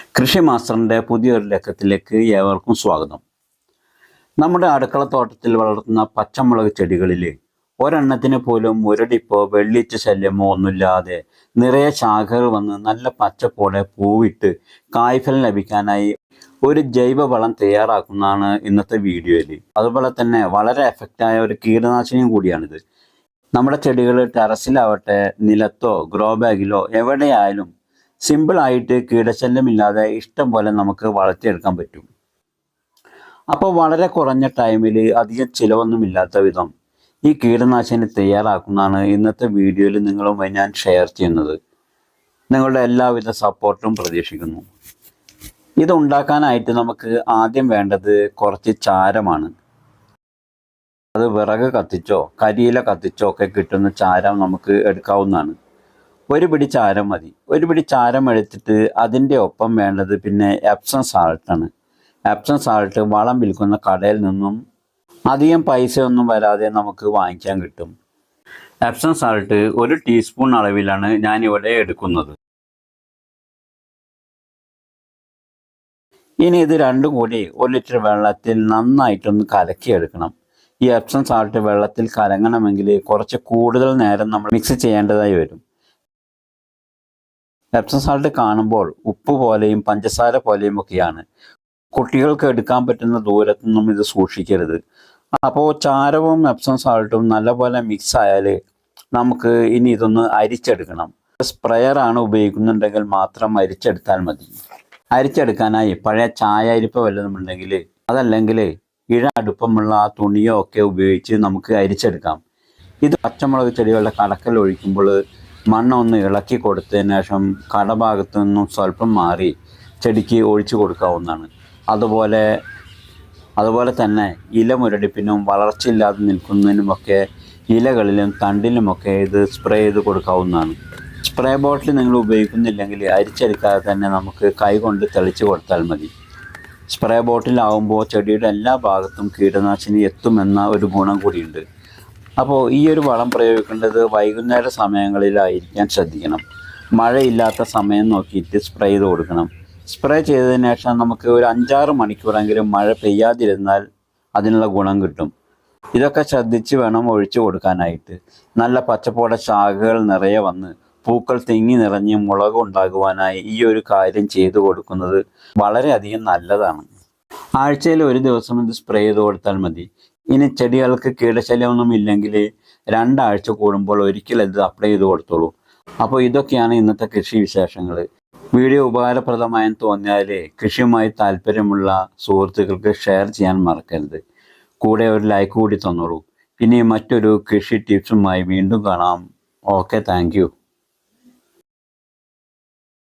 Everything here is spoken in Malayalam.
കൃഷി മാസ്റ്ററിന്റെ പുതിയൊരു ലക്കത്തിലേക്ക് ഏവർക്കും സ്വാഗതം. നമ്മുടെ അടുക്കളത്തോട്ടത്തിൽ വളർത്തുന്ന പച്ചമുളക് ചെടികളിൽ ഒരെണ്ണത്തിന് പോലും ഒരടിപ്പോ വെള്ളിച്ച ശല്യമോ ഒന്നുമില്ലാതെ നിറയെ ശാഖകൾ വന്ന് നല്ല പച്ചപ്പോടെ പൂവിട്ട് കായ്ഫലം ലഭിക്കാനായി ഒരു ജൈവവളം തയ്യാറാക്കുന്നതാണ് ഇന്നത്തെ വീഡിയോയിൽ അതുപോലെ തന്നെ വളരെ എഫക്റ്റായ ഒരു കീടനാശിനിയും കൂടിയാണിത്. നമ്മുടെ ചെടികൾ ടെറസിലാവട്ടെ നിലത്തോ ഗ്രോ ബാഗിലോ എവിടെയായാലും സിമ്പിളായിട്ട് കീടശല്യമില്ലാതെ ഇഷ്ടം പോലെ നമുക്ക് വളർത്തിയെടുക്കാൻ പറ്റും. അപ്പോൾ വളരെ കുറഞ്ഞ ടൈമിൽ അധികം ചിലവൊന്നുമില്ലാത്ത വിധം ഈ കീടനാശിനി തയ്യാറാക്കുന്നതാണ് ഇന്നത്തെ വീഡിയോയിൽ നിങ്ങളുമായി ഞാൻ ഷെയർ ചെയ്യുന്നത്. നിങ്ങളുടെ എല്ലാവിധ സപ്പോർട്ടും പ്രതീക്ഷിക്കുന്നു. ഇതുണ്ടാക്കാനായിട്ട് നമുക്ക് ആദ്യം വേണ്ടത് കുറച്ച് ചാരമാണ്. അത് വിറക് കത്തിച്ചോ കരിയില കത്തിച്ചോ ഒക്കെ കിട്ടുന്ന ചാരം നമുക്ക് എടുക്കാവുന്നതാണ്. ഒരു പിടി ചാരം മതി. ഒരു പിടി ചാരം എടുത്തിട്ട് അതിന്റെ ഒപ്പം വേണ്ടത് പിന്നെ എപ്സം സാൾട്ടാണ് എപ്സം സാൾട്ട് വളം വിൽക്കുന്ന കടയിൽ നിന്നും അധികം പൈസ ഒന്നും വരാതെ നമുക്ക് വാങ്ങിക്കാൻ കിട്ടും. എപ്സം സാൾട്ട് ഒരു ടീസ്പൂൺ അളവിലാണ് ഞാനിവിടെ എടുക്കുന്നത്. ഇനി ഇത് രണ്ടും കൂടി ഒരു ലിറ്റർ വെള്ളത്തിൽ നന്നായിട്ടൊന്ന് കലക്കിയെടുക്കണം. ഈ എപ്സം സാൾട്ട് വെള്ളത്തിൽ കലങ്ങണമെങ്കിൽ കുറച്ച് കൂടുതൽ നേരം നമ്മൾ മിക്സ് ചെയ്യേണ്ടതായി വരും. എപ്സം സാൾട്ട് കാണുമ്പോൾ ഉപ്പ് പോലെയും പഞ്ചസാര പോലെയും ഒക്കെയാണ്. കുട്ടികൾക്ക് എടുക്കാൻ പറ്റുന്ന ദൂരത്തൊന്നും ഇത് സൂക്ഷിക്കരുത്. അപ്പോൾ ചാരവും എപ്സം സാൾട്ടും നല്ലപോലെ മിക്സ് ആയാൽ നമുക്ക് ഇനി ഇതൊന്ന് അരിച്ചെടുക്കണം. സ്പ്രെയറാണ് ഉപയോഗിക്കുന്നുണ്ടെങ്കിൽ മാത്രം അരിച്ചെടുത്താൽ മതി. അരിച്ചെടുക്കാനായി പഴയ ചായ അരിപ്പ വല്ലതുമുണ്ടെങ്കിൽ അതല്ലെങ്കിൽ ഇഴ അടുപ്പമുള്ള ആ തുണിയോ ഒക്കെ ഉപയോഗിച്ച് നമുക്ക് അരിച്ചെടുക്കാം. ഇത് പച്ചമുളക് ചെടികളുടെ കടക്കൽ ഒഴിക്കുമ്പോൾ മണ്ണൊന്ന് ഇളക്കി കൊടുത്തതിന് ശേഷം കടഭാഗത്തു നിന്നും സ്വല്പം മാറി ചെടിക്ക് ഒഴിച്ചു കൊടുക്കാവുന്നതാണ്. അതുപോലെ അതുപോലെ തന്നെ ഇല മുരടിപ്പിനും വളർച്ചയില്ലാതെ നിൽക്കുന്നതിനുമൊക്കെ ഇലകളിലും തണ്ടിലുമൊക്കെ ഇത് സ്പ്രേ ചെയ്ത് കൊടുക്കാവുന്നതാണ്. സ്പ്രേ ബോട്ടിൽ നിങ്ങൾ ഉപയോഗിക്കുന്നില്ലെങ്കിൽ അരിച്ചെടുക്കാതെ തന്നെ നമുക്ക് കൈ കൊണ്ട് തെളിച്ച് കൊടുത്താൽ മതി. സ്പ്രേ ബോട്ടിലാവുമ്പോൾ ചെടിയുടെ എല്ലാ ഭാഗത്തും കീടനാശിനി എത്തുമെന്ന ഒരു ഗുണം കൂടിയുണ്ട്. അപ്പോൾ ഈ ഒരു വളം പ്രയോഗിക്കേണ്ടത് വൈകുന്നേര സമയങ്ങളിലായിരിക്കാൻ ശ്രദ്ധിക്കണം. മഴയില്ലാത്ത സമയം നോക്കിയിട്ട് സ്പ്രേ ചെയ്ത് കൊടുക്കണം. സ്പ്രേ ചെയ്തതിന് ശേഷം നമുക്ക് ഒരു അഞ്ചാറ് മണിക്കൂറെങ്കിലും മഴ പെയ്യാതിരുന്നാൽ അതിനുള്ള ഗുണം കിട്ടും. ഇതൊക്കെ ശ്രദ്ധിച്ച് വേണം ഒഴിച്ചു കൊടുക്കാനായിട്ട്. നല്ല പച്ചപ്പോടെ ശാഖകൾ നിറയെ വന്ന് പൂക്കൾ തിങ്ങി നിറഞ്ഞ് മുളക് ഉണ്ടാകുവാനായി ഈ ഒരു കാര്യം ചെയ്തു കൊടുക്കുന്നത് വളരെയധികം നല്ലതാണ്. ആഴ്ചയിൽ ഒരു ദിവസം ഇത് സ്പ്രേ ചെയ്ത് കൊടുത്താൽ മതി. ഇനി ചെടികൾക്ക് കീടശല്യമൊന്നും ഇല്ലെങ്കിൽ രണ്ടാഴ്ച കൂടുമ്പോൾ ഒരിക്കൽ ഇത് അപ്ലൈ ചെയ്ത് കൊടുത്തോളൂ. അപ്പോൾ ഇതൊക്കെയാണ് ഇന്നത്തെ കൃഷി വിശേഷങ്ങൾ. വീഡിയോ ഉപകാരപ്രദമായെന്ന് തോന്നിയാൽ കൃഷിയുമായി താല്പര്യമുള്ള സുഹൃത്തുക്കൾക്ക് ഷെയർ ചെയ്യാൻ മറക്കരുത്. കൂടെ ഒരു ലൈക്ക് കൂടി തന്നോളൂ. ഇനി മറ്റൊരു കൃഷി ടിപ്സുമായി വീണ്ടും കാണാം. Okay thank